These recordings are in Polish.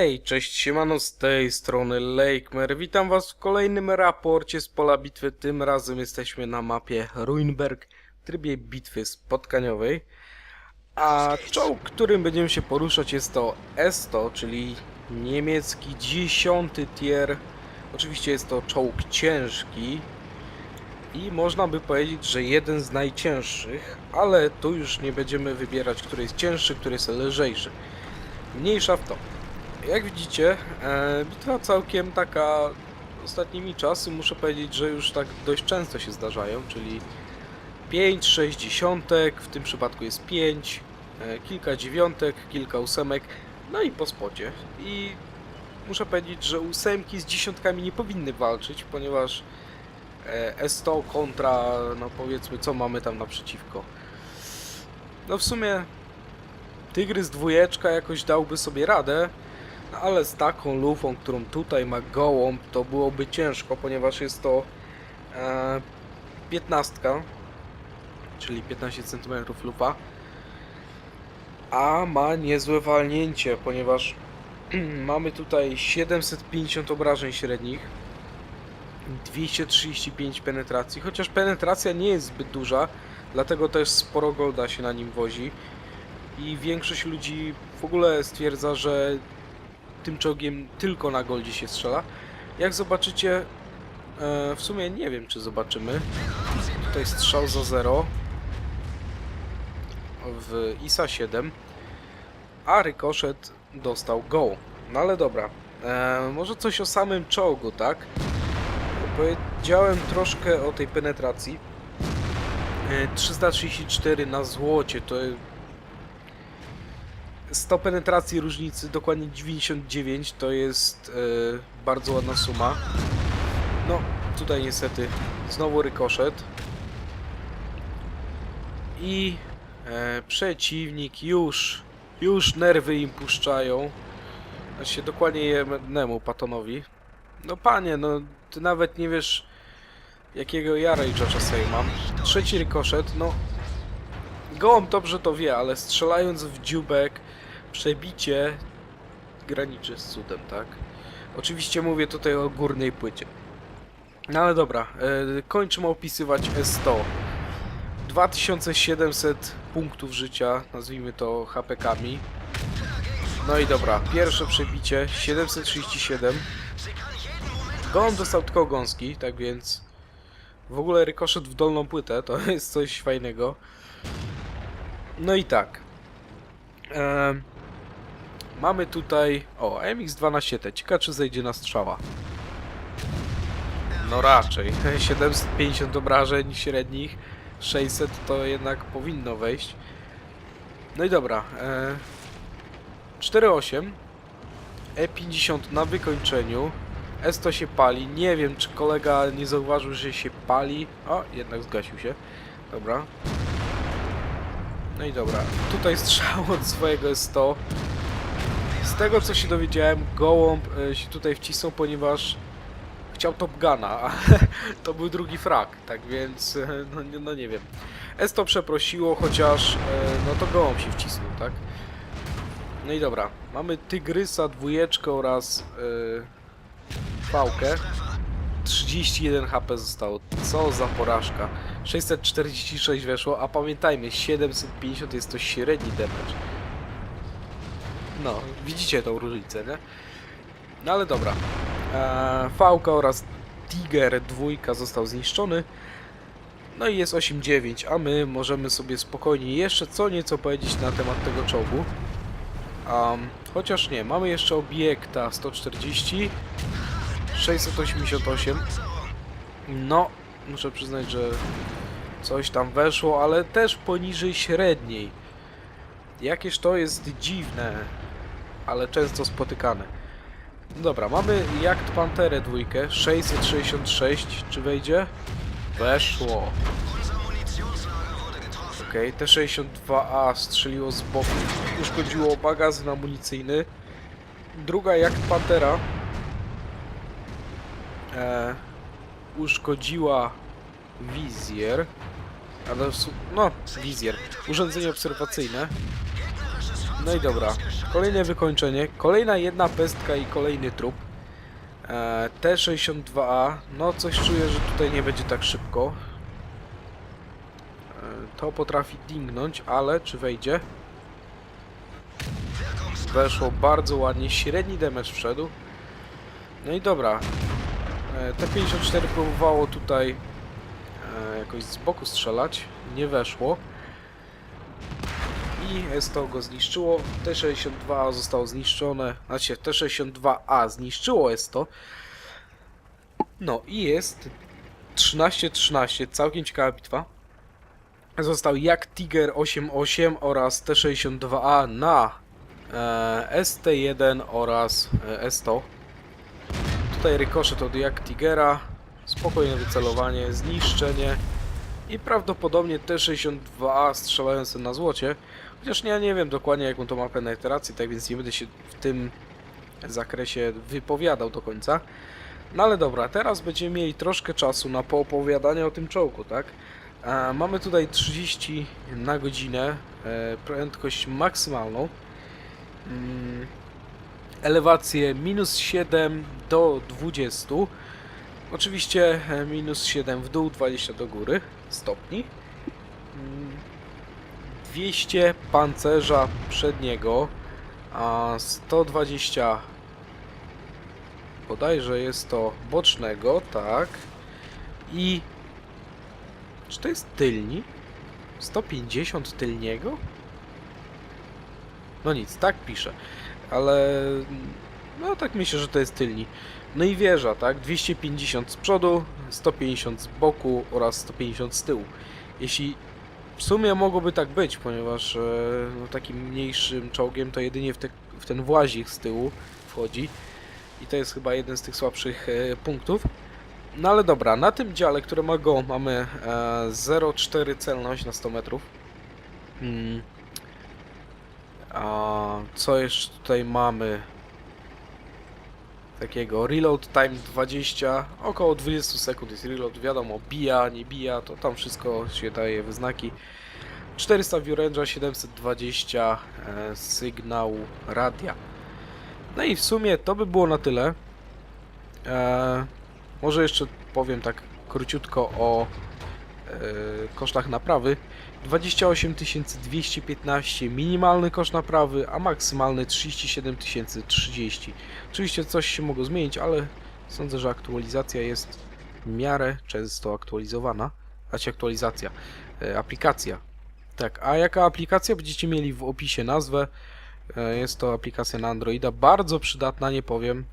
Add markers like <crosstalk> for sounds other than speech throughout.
Hej, cześć, siemano z tej strony Lakemer. Witam was w kolejnym raporcie z pola bitwy. Tym razem jesteśmy na mapie Ruinberg w trybie bitwy spotkaniowej. A czołg, którym będziemy się poruszać jest to S100, czyli niemiecki 10 tier. Oczywiście jest to czołg ciężki i można by powiedzieć, że jeden z najcięższych, ale tu już nie będziemy wybierać, który jest cięższy, który jest lżejszy. Mniejsza w to. Jak widzicie, e, bitwa całkiem taka ostatnimi czasy, muszę powiedzieć, że już tak dość często się zdarzają, czyli 5, 6 dziesiątek, w tym przypadku jest 5, e, kilka dziewiątek, kilka ósemek, no i po spodzie. I muszę powiedzieć, że ósemki z dziesiątkami nie powinny walczyć, ponieważ e, S100 kontra, no powiedzmy, co mamy tam naprzeciwko. No w sumie Tygrys dwójeczka jakoś dałby sobie radę, ale z taką lufą, którą tutaj ma gołąb, to byłoby ciężko, ponieważ jest to e, 15, czyli 15 cm lufa, a ma niezłe walnięcie, ponieważ <clears throat> mamy tutaj 750 obrażeń średnich, 235 penetracji, chociaż penetracja nie jest zbyt duża, dlatego też sporo golda się na nim wozi i większość ludzi w ogóle stwierdza, że tym czołgiem tylko na goldzie się strzela. Jak zobaczycie, e, w sumie nie wiem czy zobaczymy. Tutaj strzał za 0 w ISA 7, a rykoszet dostał go. No ale dobra, e, może coś o samym czołgu, tak? Powiedziałem troszkę o tej penetracji. E, 334 na złocie to 100 penetracji różnicy, dokładnie 99, to jest e, bardzo ładna suma. No, tutaj niestety znowu rykoszet. I e, przeciwnik już, już nerwy im puszczają. Znaczy dokładnie jednemu Patonowi. No panie, no ty nawet nie wiesz jakiego ja Rage'a czasem mam. Trzeci rykoszet, no Gołąb dobrze to wie, ale strzelając w dziubek, przebicie graniczy z cudem, tak? Oczywiście mówię tutaj o górnej płycie. No ale dobra, e, kończymy opisywać S100. 2700 punktów życia, nazwijmy to HP-kami. No i dobra, pierwsze przebicie 737. Gołąb dostał tylko gąski, tak więc w ogóle rykoszet w dolną płytę to jest coś fajnego. No i tak. Em, mamy tutaj. O, MX12T. Ciekawe, czy zejdzie na strzała. No raczej. <laughs> 750 obrażeń średnich. 600 to jednak powinno wejść. No i dobra. E, 4.8. E50 na wykończeniu. S100 się pali. Nie wiem, czy kolega nie zauważył, że się pali. O, jednak zgasił się. Dobra. No i dobra, tutaj strzał od swojego jest 100. Z tego co się dowiedziałem, Gołąb e, się tutaj wcisnął, ponieważ chciał Top Guna, a <laughs> to był drugi frak, tak więc e, no, no nie wiem. S to przeprosiło, chociaż e, no to Gołąb się wcisnął, tak? No i dobra, mamy Tygrysa, dwójeczkę oraz e, Fałkę. 31 HP zostało. Co za porażka. 646 weszło, a pamiętajmy, 750 jest to średni damage. No, widzicie tą różnicę, nie? No ale dobra. Fałka oraz Tiger dwójka został zniszczony. No i jest 8-9, a my możemy sobie spokojnie jeszcze co nieco powiedzieć na temat tego czołgu. Um, chociaż nie, mamy jeszcze obiekta 140, 688. No, muszę przyznać, że coś tam weszło, ale też poniżej średniej. Jakież to jest dziwne, ale często spotykane. Dobra, mamy Jakt Panterę dwójkę, 666, czy wejdzie? Weszło. Okej, T-62A strzeliło z boku, uszkodziło magazyn amunicyjny. Druga Jakt Pantera e, uszkodziła wizjer. Ale no, wizjer. Urządzenie obserwacyjne. No i dobra, kolejne wykończenie, kolejna jedna pestka i kolejny trup. E, T62A, no coś czuję, że tutaj nie będzie tak szybko. E, to potrafi dingnąć, ale czy wejdzie? Weszło bardzo ładnie, średni damage wszedł. No i dobra. E, T54 próbowało tutaj jakoś z boku strzelać, nie weszło. I S100 go zniszczyło, T62 zostało zniszczone, znaczy T62A zniszczyło S100. No i jest 13-13, całkiem ciekawa bitwa. Został jak Tiger 88 oraz T62A na e, ST1 oraz e, S100. Tutaj rykoszet od jak Tigera, spokojne wycelowanie, zniszczenie i prawdopodobnie T62A strzelające na złocie. Chociaż ja nie wiem dokładnie jaką to ma penetrację, tak więc nie będę się w tym zakresie wypowiadał do końca. No ale dobra, teraz będziemy mieli troszkę czasu na poopowiadanie o tym czołgu, tak? A mamy tutaj 30 na godzinę, e, prędkość maksymalną. Mm, elewację minus 7 do 20. Oczywiście e, minus 7 w dół, 20 do góry stopni. Mm, 200 pancerza przedniego, a 120 bodajże jest to bocznego, tak. I czy to jest tylni? 150 tylniego? No nic, tak pisze. Ale no tak myślę, że to jest tylni. No i wieża, tak? 250 z przodu, 150 z boku oraz 150 z tyłu. Jeśli w sumie mogłoby tak być, ponieważ e, no, takim mniejszym czołgiem to jedynie w, te, w ten włazik z tyłu wchodzi. I to jest chyba jeden z tych słabszych e, punktów. No ale dobra, na tym dziale, które ma go, mamy e, 0,4 celność na 100 metrów. Mm. A co jeszcze tutaj mamy? Takiego reload time 20, około 20 sekund jest reload, wiadomo, bija, nie bija, to tam wszystko się daje wyznaki. 400 view range'a, 720 e, sygnału radia. No i w sumie to by było na tyle. E, może jeszcze powiem tak króciutko o kosztach naprawy. 28 215 minimalny koszt naprawy, a maksymalny 37 030. Oczywiście coś się mogło zmienić, ale sądzę, że aktualizacja jest w miarę często aktualizowana. Znaczy aktualizacja, e, aplikacja. Tak, a jaka aplikacja będziecie mieli w opisie nazwę. E, Jest to aplikacja na Androida, bardzo przydatna, nie powiem.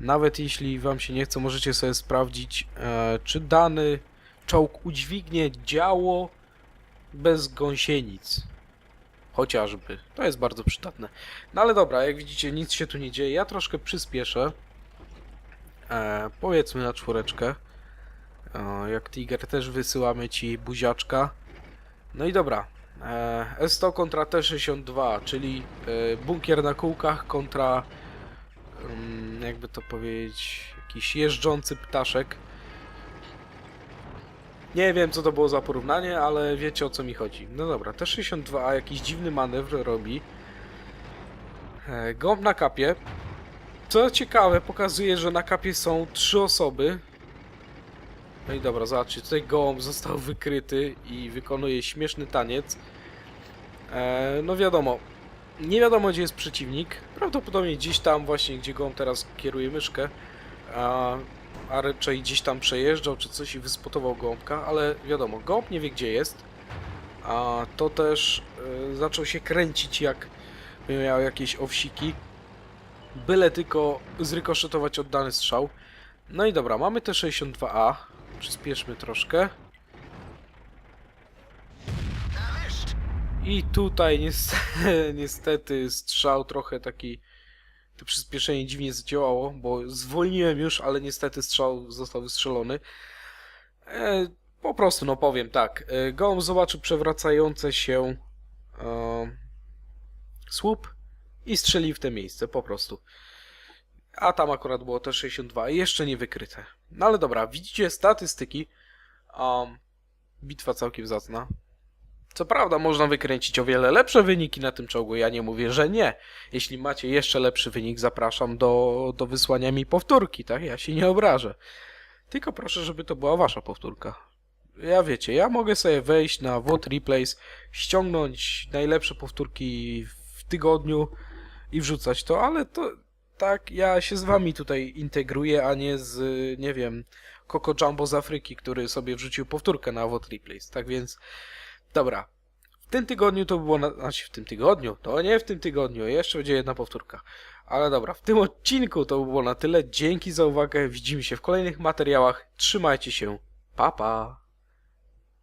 Nawet jeśli Wam się nie chce, możecie sobie sprawdzić, e, czy dany czołg udźwignie działo bez gąsienic. Chociażby. To jest bardzo przydatne. No ale dobra, jak widzicie, nic się tu nie dzieje. Ja troszkę przyspieszę. E, powiedzmy na czwóreczkę. E, jak Tiger też wysyłamy Ci buziaczka. No i dobra. E, S100 kontra T62, czyli e, bunkier na kółkach kontra mm, jakby to powiedzieć, jakiś jeżdżący ptaszek. Nie wiem, co to było za porównanie, ale wiecie o co mi chodzi. No dobra, T62 jakiś dziwny manewr robi. E, Gąb na kapie. Co ciekawe, pokazuje, że na kapie są trzy osoby. No i dobra, zobaczcie, tutaj gołąb został wykryty i wykonuje śmieszny taniec. E, no wiadomo, nie wiadomo gdzie jest przeciwnik. Prawdopodobnie gdzieś tam właśnie, gdzie gołąb teraz kieruje myszkę. A raczej gdzieś tam przejeżdżał czy coś i wyspotował gołąbka, ale wiadomo, gołąb nie wie gdzie jest. A to też e, zaczął się kręcić jak miał jakieś owsiki. Byle tylko zrykoszetować oddany strzał. No i dobra, mamy te 62A. Przyspieszmy troszkę. I tutaj niestety, <laughs> niestety strzał trochę taki... To przyspieszenie dziwnie zadziałało, bo zwolniłem już, ale niestety strzał został wystrzelony. E, po prostu, no powiem tak. E, gołąb zobaczył przewracające się e, słup i strzelił w te miejsce, po prostu. A tam akurat było też 62 i jeszcze nie wykryte. No ale dobra, widzicie statystyki. Um, bitwa całkiem zacna. Co prawda można wykręcić o wiele lepsze wyniki na tym czołgu, ja nie mówię, że nie. Jeśli macie jeszcze lepszy wynik, zapraszam do, do wysłania mi powtórki, tak? Ja się nie obrażę. Tylko proszę, żeby to była wasza powtórka. Ja wiecie, ja mogę sobie wejść na VOD Replays, ściągnąć najlepsze powtórki w tygodniu i wrzucać to, ale to tak, ja się z wami tutaj integruję, a nie z, nie wiem, Coco Jumbo z Afryki, który sobie wrzucił powtórkę na VOD Replays. Tak więc, dobra. W tym tygodniu to było, na, znaczy w tym tygodniu, to nie w tym tygodniu, jeszcze będzie jedna powtórka. Ale dobra, w tym odcinku to było na tyle. Dzięki za uwagę, widzimy się w kolejnych materiałach. Trzymajcie się, pa pa!